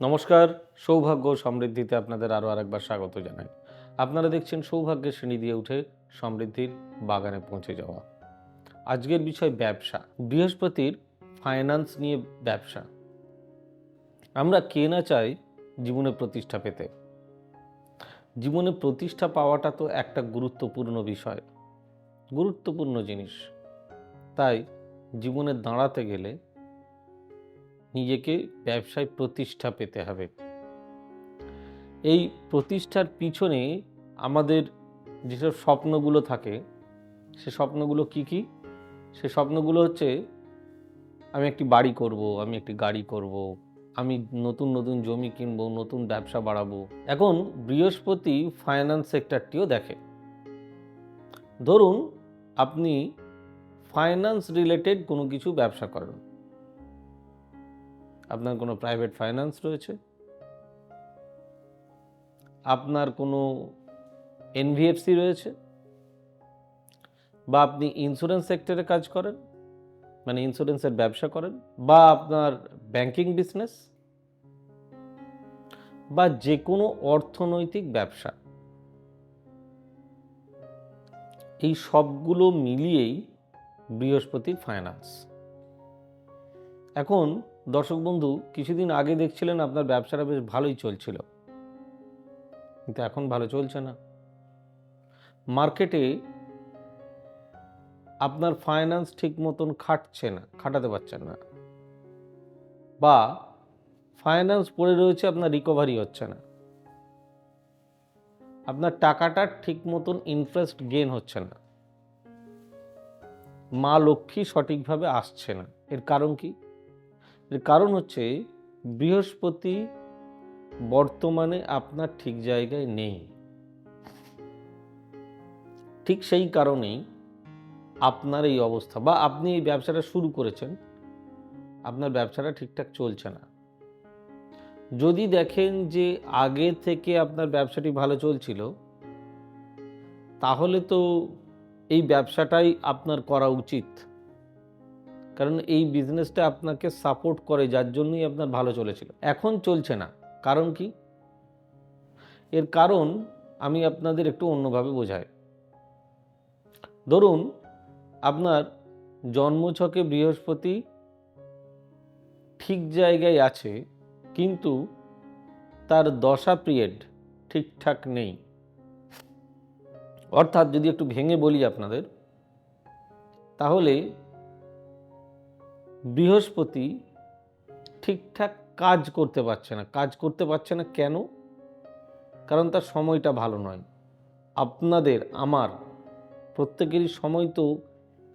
নমস্কার, সৌভাগ্য সমৃদ্ধিতে আপনাদের আরও আরেকবার স্বাগত জানাই। আপনারা দেখছেন সৌভাগ্যের শ্রেণি দিয়ে উঠে সমৃদ্ধির বাগানে পৌঁছে যাওয়া। আজকের বিষয় ব্যবসা, বৃহস্পতির ফাইন্যান্স নিয়ে ব্যবসা। আমরা কে না চাই জীবনে প্রতিষ্ঠা পেতে। জীবনে প্রতিষ্ঠা পাওয়াটা তো একটা গুরুত্বপূর্ণ বিষয়, গুরুত্বপূর্ণ জিনিস। তাই জীবনে দাঁড়াতে গেলে নিজেকে ব্যবসায় প্রতিষ্ঠা পেতে হবে। এই প্রতিষ্ঠার পিছনে আমাদের যেসব স্বপ্নগুলো থাকে, সে স্বপ্নগুলো কি কি? সে স্বপ্নগুলো হচ্ছে, আমি একটি বাড়ি করব, আমি একটি গাড়ি করব, আমি নতুন নতুন জমি কিনবো, নতুন ব্যবসা বাড়াবো। এখন বৃহস্পতি ফাইন্যান্স সেক্টরটিও দেখে। ধরুন, আপনি ফাইন্যান্স রিলেটেড কোনো কিছু ব্যবসা করেন। আপনার কোনো প্রাইভেট ফাইন্যান্স রয়েছে? আপনার কোনো এনভিএফসি রয়েছে? বা আপনি ইন্স্যুরেন্স সেক্টরে কাজ করেন? মানে ইন্স্যুরেন্সের ব্যবসা করেন? বা আপনার ব্যাংকিং বিজনেস বা যে কোনো অর্থনৈতিক ব্যবসা? এই সবগুলো মিলিয়েই বৃহস্পতি ফাইন্যান্স এখন দর্শক বন্ধু, কিছুদিন আগে দেখছিলেন আপনার ব্যবসাটা বেশ ভালোই চলছিল। কিন্তু এখন ভালো চলছে না। মার্কেটে আপনার ফাইন্যান্স ঠিক মতন খাটছে না, খাটাতে পারছেন না। বা ফাইন্যান্স পড়ে রয়েছে, আপনার রিকভারি হচ্ছে না। আপনার টাকাটা ঠিক মতন ইন্টারেস্ট গেন হচ্ছে না। মা লক্ষ্মী সঠিকভাবে আসছে না। এর কারণ কি? এর কারণ হচ্ছে বৃহস্পতি বর্তমানে আপনার ঠিক জায়গায় নেই। ঠিক সেই কারণেই আপনার এই অবস্থা বা আপনি এই ব্যবসাটা শুরু করেছেন, আপনার ব্যবসাটা ঠিকঠাক চলছে না। যদি দেখেন যে আগে থেকে আপনার ব্যবসাটি ভালো চলছিল, তাহলে তো এই ব্যবসাটাই আপনার করা উচিত। কারণ এই বিজনেসটা আপনাকে সাপোর্ট করে, যার জন্যই আপনার ভালো চলেছিল। এখন চলছে না। কারণ কি? এর কারণ আমি আপনাদের একটু অন্যভাবে বোঝাই। ধরুন, আপনার জন্মছকে বৃহস্পতি ঠিক জায়গায় আছে, কিন্তু তার দশা পিরিয়ড ঠিকঠাক নেই। অর্থাৎ যদি একটু ভেঙে বলি আপনাদের, তাহলে বৃহস্পতি ঠিকঠাক কাজ করতে পারছে না। কাজ করতে পারছে না কেন? কারণ তার সময়টা ভালো নয়। আপনাদের, আমার প্রত্যেকেরই সময় তো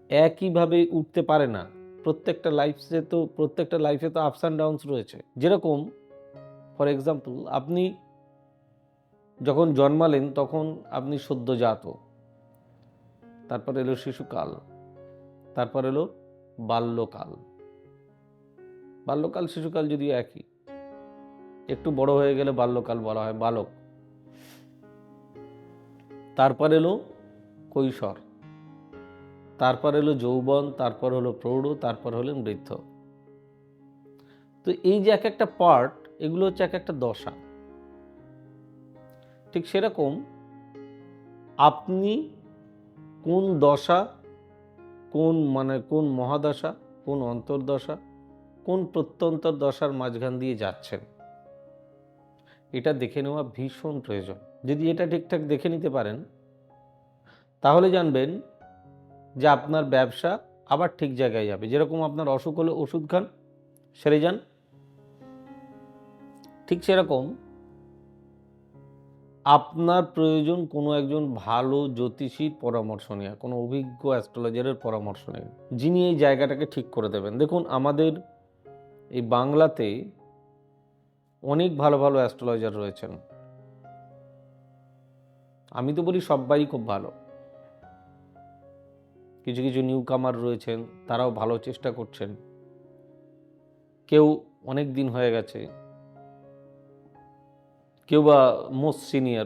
একইভাবে উঠতে পারে না। প্রত্যেকটা লাইফে তো, প্রত্যেকটা লাইফে তো আপস অ্যান্ড ডাউনস রয়েছে। যেরকম ফর এক্সাম্পল আপনি যখন জন্মালেন, তখন আপনি সদ্যজাত। তারপর এলো শিশুকাল। তারপর এলো বাল্যকাল। বাল্যকাল, শিশুকাল যদিও একই। একটু বড় হয়ে গেলে বাল্যকাল বলা হয়, বালক। তারপর এলো কৈশোর। তারপর এলো যৌবন, তারপর হলো প্রৌঢ়, তারপর হলেন বৃদ্ধ। তো এই যে এক একটা পার্ট এগুলো হচ্ছে এক একটা দশা। ঠিক সেরকম আপনি কোন দশা, কোন মানে কোন মহাদশা, কোন অন্তর্দশা কোন প্রত্যন্তর দশার মাঝখান দিয়ে যাচ্ছেন? এটা দেখে নেওয়া ভীষণ প্রয়োজন। যদি এটা ঠিকঠাক দেখে নিতে পারেন, তাহলে জানবেন যে আপনার ব্যবসা আবার ঠিক জায়গায় যাবে। যেরকম আপনার অসুখ হলে ওষুধ খান, সেরে যান। ঠিক সেরকম আপনার প্রয়োজন কোনো একজন ভালো জ্যোতিষীর পরামর্শ নেওয়া, কোনো অভিজ্ঞ অ্যাস্ট্রোলজারের পরামর্শ নেওয়া, যিনি এই জায়গাটাকে ঠিক করে দেবেন। দেখুন, আমাদের এই বাংলাতে অনেক ভালো ভালো অ্যাস্ট্রোলজার রয়েছেন। আমি তো বলি সবাই খুব ভালো। কিছু কিছু নিউ কামার রয়েছেন, তারাও ভালো চেষ্টা করছেন। কেউ অনেক দিন হয়ে গেছে। কেউ বা মোস্ট সিনিয়র।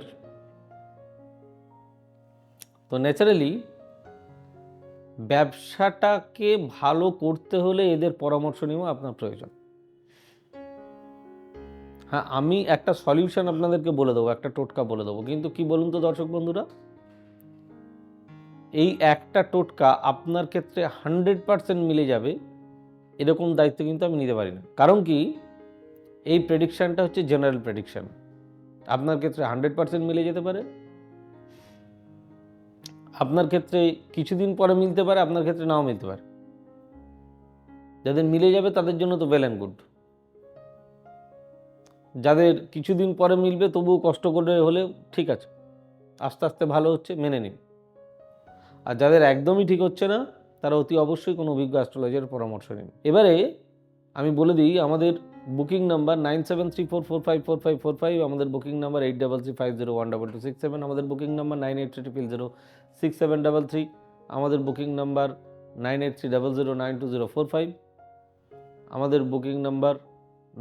তো ন্যাচারালি ব্যবসাটাকে ভালো করতে হলে এদের পরামর্শ নেওয়া আপনার প্রয়োজন। হ্যাঁ আমি একটা সলিউশন আপনাদেরকে বলে দেবো, একটা টোটকা বলে দেবো। কিন্তু কি বলুন তো দর্শক বন্ধুরা? এই একটা টোটকা আপনার ক্ষেত্রে হান্ড্রেড পারসেন্ট মিলে যাবে, এরকম দায়িত্ব কিন্তু আমি নিতে পারি না। কারণ কি? এই প্রেডিকশানটা হচ্ছে জেনারেল প্রেডিকশান আপনার ক্ষেত্রে হান্ড্রেড পারসেন্ট মিলে যেতে পারে। আপনার ক্ষেত্রে কিছুদিন পরে মিলতে পারে, আপনার ক্ষেত্রে নাও মিলতে পারে। যাদের মিলে যাবে তাদের জন্য তো ওয়েল অ্যান্ড গুড যাদের কিছুদিন পরে মিলবে তবুও কষ্ট করে হলে ঠিক আছে, আস্তে আস্তে ভালো হচ্ছে, মেনে নিন আর যাদের একদমই ঠিক হচ্ছে না, তারা অতি অবশ্যই কোনো অভিজ্ঞ অ্যাস্ট্রোলজারের পরামর্শ নিন। এবারে আমি বলে দিই, আমাদের booking number nine seven three four four five four five four five, আমাদের booking number eight double three five zero one double two six seven, আমাদের booking number nine eight triple zero six seven double three, আমাদের booking number nine eight three double zero nine two zero four five, আমাদের booking number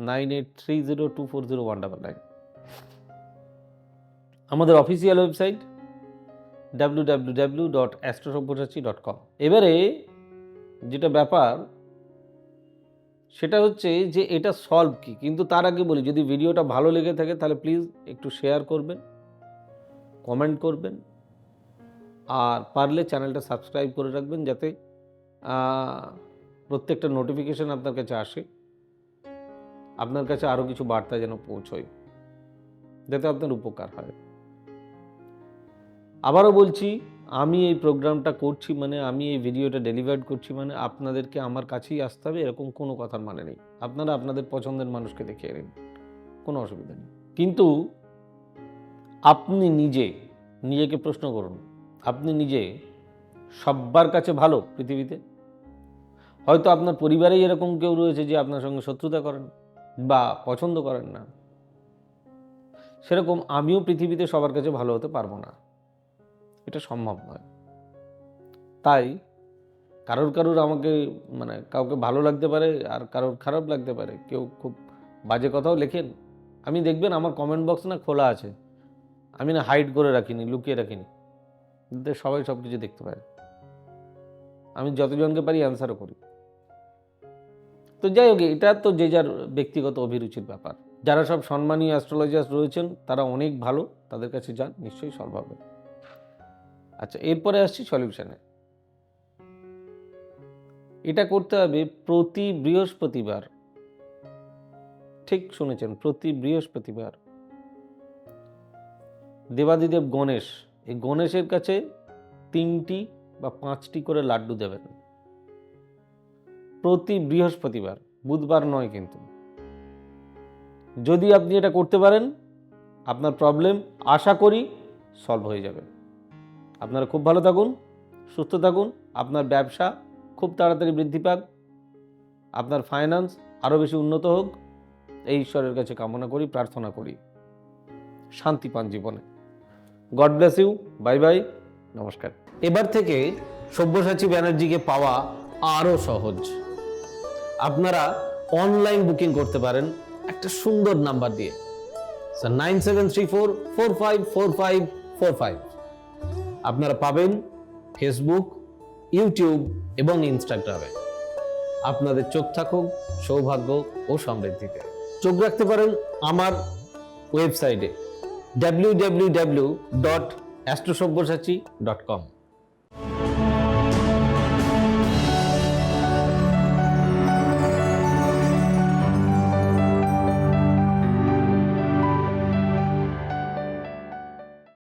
nine eight three zero two four zero one double nine. আমাদের official website W W W dot Astrosabyasachi dot com. এবারে যেটা ব্যাপার সেটা হচ্ছে যে এটা solve কি? কিন্তু তার আগে বলি, যদি ভিডিওটা ভালো লেগে থাকে তাহলে প্লিজ একটু শেয়ার করবেন কমেন্ট করবেন, আর পারলে চ্যানেলটা সাবস্ক্রাইব করে রাখবেন যাতে প্রত্যেকটা নোটিফিকেশান আপনার কাছে আসে, আপনার কাছে আরও কিছু বার্তা যেন পৌঁছয়, যাতে আপনার উপকার হয়। আবারও বলছি আমি এই প্রোগ্রামটা করছি মানে আমি এই ভিডিওটা ডেলিভার্ড করছি মানে আপনাদেরকে আমার কাছেই আসতে হবে, এরকম কোনো কথার মানে নেই। আপনারা আপনাদের পছন্দের মানুষকে দেখিয়ে নিন, কোনো অসুবিধা নেই। কিন্তু আপনি নিজে, নিজেকে প্রশ্ন করুন, আপনি নিজে সব্বার কাছে ভালো পৃথিবীতে? হয়তো আপনার পরিবারেই এরকম কেউ রয়েছে যে আপনার সঙ্গে শত্রুতা করেন বা পছন্দ করেন না। সেরকম আমিও পৃথিবীতে সবার কাছে ভালো হতে পারব না। এটা সম্ভব নয়। তাই কারোর কারোর আমাকে মানে কাউকে ভালো লাগতে পারে আর কারোর খারাপ লাগতে পারে। কেউ খুব বাজে কথাও লেখেন। আমি দেখবেন আমার কমেন্ট বক্স না খোলা আছে। আমি না হাইড করে রাখিনি, লুকিয়ে রাখিনি। সবাই সব কিছু দেখতে পায়। আমি যতজনকে পারি অ্যান্সারও করি। তো যাই হোক, এটা তো যে যার ব্যক্তিগত অভিরুচির ব্যাপার। যারা সব সম্মানীয় অ্যাস্ট্রোলজার্স রয়েছেন, তারা অনেক ভালো। তাদের কাছে যান, নিশ্চয়ই সলভ হবে। আচ্ছা এরপরে আসছি সলিউশনে। এটা করতে হবে প্রতি বৃহস্পতিবার। ঠিক শুনেছেন, প্রতি বৃহস্পতিবার। দেবাদিদেব গণেশ, এই গণেশের কাছে তিনটি বা পাঁচটি করে লাড্ডু দেবেন। প্রতি বৃহস্পতিবার, বুধবার নয় কিন্তু। যদি আপনি এটা করতে পারেন, আপনার প্রবলেম আশা করি সলভ হয়ে যাবে। আপনারা খুব ভালো থাকুন, সুস্থ থাকুন, আপনার ব্যবসা খুব তাড়াতাড়ি বৃদ্ধি পাক, আপনার ফাইন্যান্স আরও বেশি উন্নত হোক। এই ঈশ্বরের কাছে কামনা করি, প্রার্থনা করি। শান্তি পান জীবনে। God bless you bye bye নমস্কার। এবার থেকে সব্যসাচী ব্যানার্জিকে পাওয়া আরও সহজ। আপনারা অনলাইন বুকিং করতে পারেন একটা সুন্দর নাম্বার দিয়ে। Sir nine seven three four four five four five four five আপনারা পাবেন ফেসবুক ইউটিউব এবং ইনস্টাগ্রামে আপনাদের চোখ থাকুক, সৌভাগ্য ও সমৃদ্ধিতে। চোখ রাখতে পারেন আমার ওয়েবসাইটে W W W dot Astrosabyasachi dot com